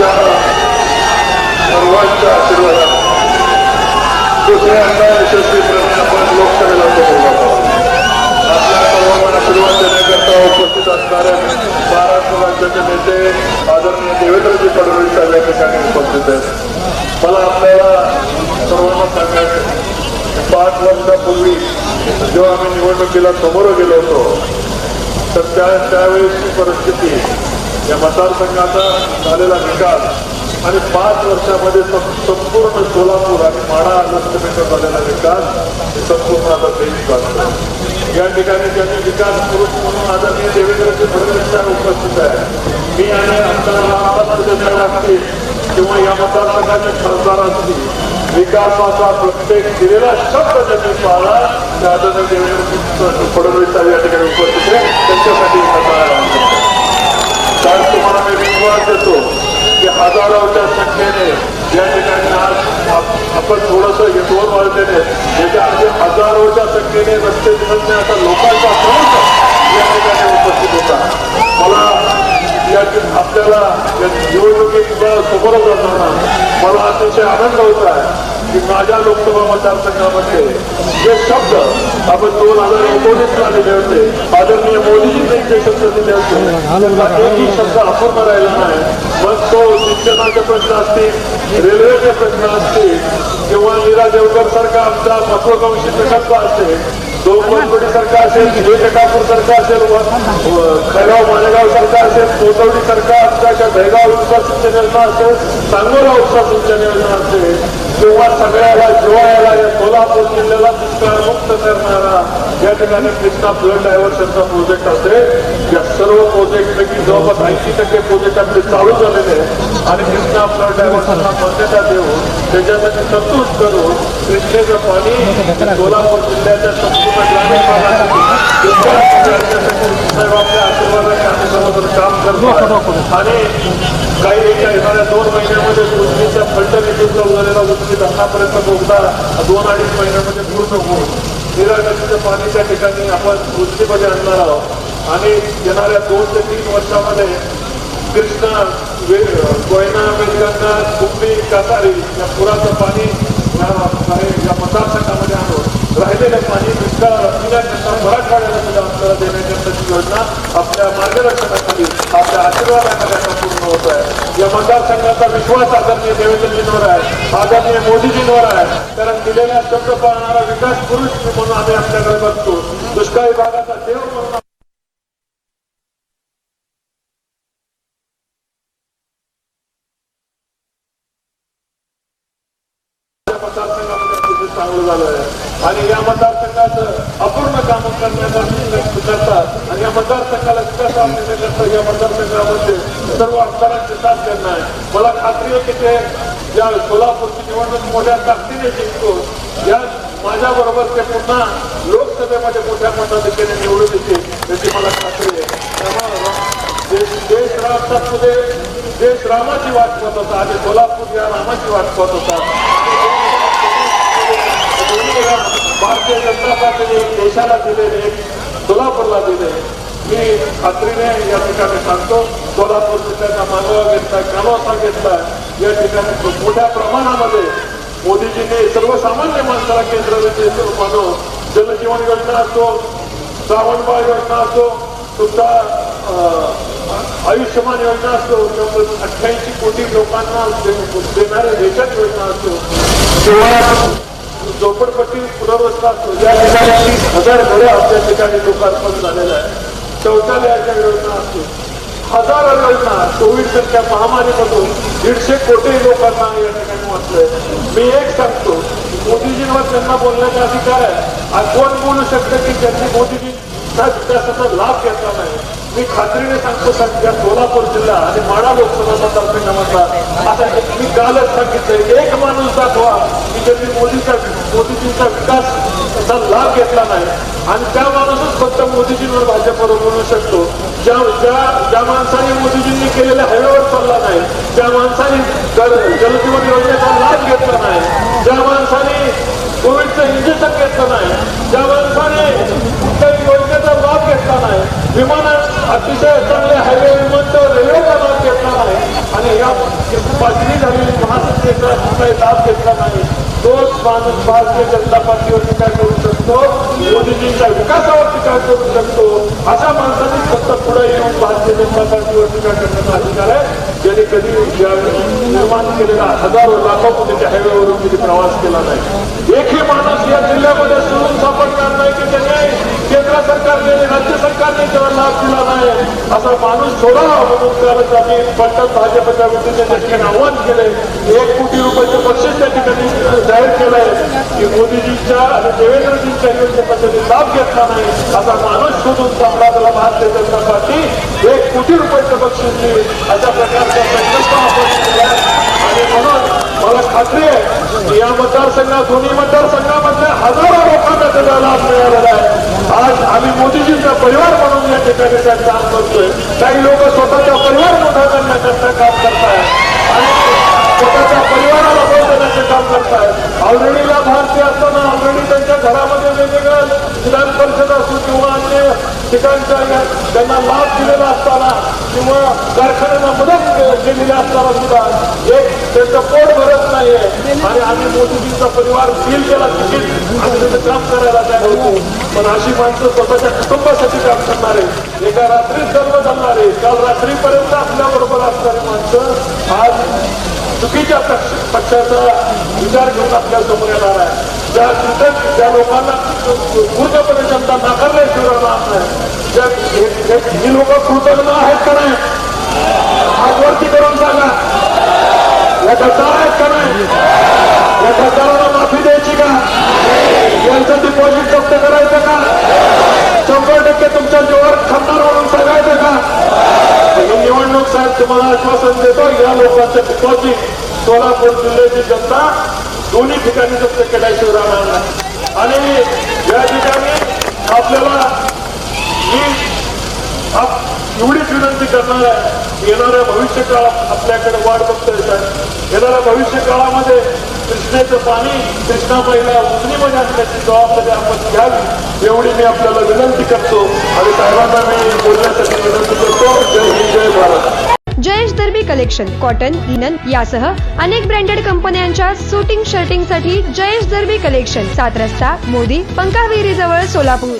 तुमच्या सर्वांच्या आशीर्वादात दुसऱ्यांदा यशस्वीपणे आपण लोकसभेला आपल्या सर्वांना आशीर्वाद देण्याकरता उपस्थित असणाऱ्या महाराष्ट्र राज्याचे नेते आदरणीय देवेंद्रजी फडणवीस साहेब या ठिकाणी उपस्थित आहेत मला आपल्याला सर्वांना सांगायचं पाच वर्षापूर्वी जेव्हा आम्ही निवडणुकीला समोर गेलो होतो तर त्या त्यावेळेसची परिस्थिती या मतदारसंघाचा झालेला विकास आणि पाच वर्षामध्ये संपूर्ण सोलापूर आणि माडा लोकसभेचा झालेला विकास हे संपूर्ण आता देवी वाटतो या ठिकाणी त्यांनी विकास पुरुष म्हणून आदरणीय देवेंद्रजी फडणवीस साहेब उपस्थित आहे मी आणि आमदार रामदास साहेब असतील किंवा या मतदारसंघाचे खासदार असतील विकासाचा प्रत्येक दिलेला शब्द त्यांनी पाळला. त्या आदरणीय देवेंद्र फडणवीस साहेब या ठिकाणी उपस्थित आहे त्यांच्यासाठी तुम्हाला विश्वास देतो की हजारोच्या संख्येने या ठिकाणी आज आपण थोडस हे वाढलेले याच्या आधी हजारोच्या संख्येने रस्ते दिसण्याचा लोकांचा प्रमुख या ठिकाणी उपस्थित होता. मला या आपल्याला या निवडणुकीत समोर जाताना मला अतिशय आनंद होत आहे. की माझ्या लोकसभा मतदारसंघामध्ये जे शब्द आपण दोन हजार एकोणीसला दिले होते आदरणीय मोदीजींनी जे शब्द दिले होते एकही शब्द अपूर्ण राहिला नाही मग तो शिक्षणाचे प्रश्न असतील रेल्वेचे प्रश्न असतील किंवा नीरा देवकर सारखा आमचा महत्वाकांक्षी प्रकल्प असेल दोन बनकोडी सारखा असेल विजय टकापूर सारखा असेल खैराव मालेगाव सारखा असेल कोसवडी सारखा आमच्या दहेगाव उपसा सिंचन योजना असेल सांगोला उपसा सिंचन योजना असेल किंवा सगळ्याला जिवाळ्याला या सोलापूर जिल्ह्याला दुष्काळमुक्त करणारा या ठिकाणी कृष्णा फ्लड डायव्हर्शनचा प्रोजेक्ट असेल या सर्व प्रोजेक्टपैकी जवळपास ऐंशी टक्के प्रोजेक्ट आपले चालू झालेले आहेत. आणि कृष्णा फ्लड डायव्हर्शनला मान्यता देऊन त्याच्यासाठी तरतूद करून कृष्णेचं पाणी सोलापूर जिल्ह्याच्या संपूर्ण ग्रामीण भागासाठी दुष्काळासाठी आणण्यासाठी साहेब आपल्या आशीर्वादाने आम्ही सर्वजण काम करतो आणि काही एका येणाऱ्या दोन महिन्यामध्ये पृथ्वीच्या फंड निधीचा झालेला उद्दिष्ट आतापर्यंत बोगदा दोन अडीच महिन्यामध्ये पूर्ण होऊन निरा नदीचं ठिकाणी आपण पृथ्वीमध्ये आणणार आहोत आणि येणाऱ्या दोन ते तीन वर्षामध्ये कृष्णा कोयना मेलगंगा कुंभी कातारी या पुराचं पाणी या मतदारसंघामध्ये आणून राहिलेलं पाणी दुष्काळ पिण्याकरता मराठवाड्याला सुद्धा आपल्याला देण्याकरताची योजना आपल्या मार्गदर्शनात आपल्या आशीर्वादाखाली आता पूर्ण होत आहे या मतदारसंघाचा विश्वास आदरणीय देवेंद्रजींवर आहे आदरणीय मोदीजींवर आहे कारण दिलेल्या शब्द पाळणारा विकास पुरुष म्हणून आम्ही आपल्याकडे बघतो दुष्काळी भागाचा देव म्हणून मतदारसंघामध्ये चांगलं झालं आहे आणि या मतदारसंघाचं अपूर्ण कामं करण्याचा करतात. आणि या मतदारसंघाला विकास करतात या मतदारसंघामध्ये सर्व आमदारांचे साथ त्यांना आहे. मला खात्री आहे की ते या सोलापूरची निवडणूक मोठ्या ताकदीने जिंकतो या माझ्याबरोबर ते पुन्हा लोकसभेमध्ये मोठ्या मताधिकेने निवडून येतील याची मला खात्री आहे. त्यामुळे देश देश देश रामाची वाट पाहत होता आणि सोलापूर या रामाची वाट पाहत होता. भारतीय जनता पार्टीने देशाला दिलेले सोलापूरला दिले मी खात्रीने या ठिकाणी सांगतो सोलापूर जिल्ह्याचा मानवा घेतला कानोसा घेतला या ठिकाणी मोठ्या प्रमाणामध्ये मोदीजींनी सर्वसामान्य माणसाला केंद्र मानव जलजीवन योजना असो श्रावणबाळ योजना असो तुमचा आयुष्यमान योजना असो किंवा अठ्ठ्याऐंशी कोटी लोकांना देणाऱ्या रेशन योजना असो. किंवा झोपडपट्टी पुनर्वसना असतो या ठिकाणी हजार घरे आपल्या ठिकाणी लोकार्पण झालेलं आहे. शौचालयाच्या योजना असतील. हजारो योजना कोविडसारख्या महामारीमधून दीडशे कोटी लोकांना या ठिकाणी वाचलंय. मी एक सांगतो मोदीजींवर त्यांना बोलण्याचा अधिकार आहे. आणि कोण बोलू शकतं की त्यांनी मोदीजी विकासाचा लाभ घेतला नाही? मी खात्रीने सांगतो सध्या सोलापूर जिल्हा आणि माडा लोकसभा मतदारसंघामधला. आता मी कालच सांगितलंय एक माणूस दाखवा की त्यांनी मोदीचा मोदीजींचा विकासचा लाभ घेतला नाही. आणि त्या माणूसच फक्त मोदीजींवर भाजपवर बोलू शकतो. ज्या ज्या ज्या माणसाने मोदीजींनी केलेल्या हायवेवर चालला नाही ज्या माणसाने जलजीवन योजनेचा लाभ घेतला नाही ज्या माणसाने कोविडचं इंजेक्शन घेतलं नाही ज्या माणसाने कुठल्याही योजनेचा लाभ घेतला नाही विमानात अतिशय चांगले हायवे विमानतळ रेल्वेचा लाभ घेतला नाही आणि या पाचवी झालेली महासत्तेचा लाभ घेतला नाही. तोच माणूस भारतीय जनता पार्टीवर टीका करू शकतो मोदीजींच्या विकासावर टीका करू शकतो अशा माणसाने फक्त पुढे येऊन भारतीय जनता पार्टीवर टीका करण्याचा अधिकार आहे. ज्याने कधी निर्माण केलेला हजारो लाखो कोटीच्या हायवेवरून तिथे प्रवास केला नाही. एकही माणूस या जिल्ह्यामध्ये सोडून सापडणार नाही की त्याने सरकारने त्याला लाभ दिला नाही असा माणूस सोडावा म्हणून करत आम्ही पटकन भाजपच्या वतीने त्या ठिकाणी आव्हान केले एक कोटी रुपयाचं बक्षीस त्या ठिकाणी जाहीर केलंय. की मोदीजींच्या आणि देवेंद्रजींच्या योजनेचा लाभ घेतला नाही असा माणूस शोधून सापडा त्याला भारतीय जनता पार्टी एक कोटी रुपयाचं बक्षीस देईल अशा प्रकारचा संकल्प आपण केला आणि म्हणून मला खात्री आहे या मतदारसंघात दोन्ही मतदारसंघामधल्या हजारो लोकांना त्याचा लाभ मिळालेला आहे. आज आम्ही मोदीजींचा परिवार म्हणून या ठिकाणी त्यांचा काम करतोय काही लोक स्वतःचा परिवार मोठा करण्याकरता काम करताय आणि स्वतःच्या परिवाराला बळ देण्याचे काम करतायत ऑलरेडी लाभार्थी असताना ऑलरेडी त्यांच्या घरामध्ये वेगवेगळ्या विधान परिषद असो किंवा अन्य ठिकाणच्या या- त्यांना लाभ दिलेला असताना किंवा कारखान्यांना मदत केलेली असताना सुद्धा एक त्यांचं पोट भरत नाहीये. आणि आम्ही मोदीजींचा परिवार फील केला तिकीट आणि त्याचं काम करायला तयार होतो. पण अशी माणसं स्वतःच्या कुटुंबासाठी काम करणारे एका रात्रीत सर्व जमणारे काल रात्रीपर्यंत आपल्या बरोबर असणारी माणसं आज चुकीच्या पक्ष पक्षाचा विचार घेऊन आपल्यासमोर येणार आहे ज्या कृतज्ञ ज्या लोकांना पूर्णपणे जनता नाकारल्याशिवाय राहणार नाही. ज्या हे- ही लोक कृतज्ञ आहेत का नाही? वरती करून सांगा. या गद्दार आहेत का नाही? या गद्दाराला माफी द्यायची का? यांचं डिपॉझिट जप्त करायचं का? शंभर टक्के तुमच्या जीवावर खंडार म्हणून सांगायचं का? ही निवडणूक साहेब तुम्हाला आश्वासन देतो या लोकांचं डिपॉझिट सोलापूर जिल्ह्याची जनता दोन्ही ठिकाणी जप्त केल्याशिवाय राहणार नाही. आणि या ठिकाणी आपल्याला मी एवढीच विनंती करणार आहे येणाऱ्या भविष्य काळात आपल्याकडे वाट बघता येत येणाऱ्या भविष्य काळामध्ये कृष्णेचं पाणी कृष्णा महिला उजनीमध्ये आणण्याची जबाबदारी आपण घ्यावी एवढी मी आपल्याला विनंती करतो. आणि साहेबांना मी बोलण्यासाठी विनंती करतो. जय हिंद जय Bharat. Jayesh Darbi collection cotton linen यासह अनेक ब्रँडेड कंपन्यांच्या सुटिंग शर्टिंगसाठी जयेश दर्बी कलेक्शन सात रस्ता मोदी पंकाविहिरी जवळ सोलापूर.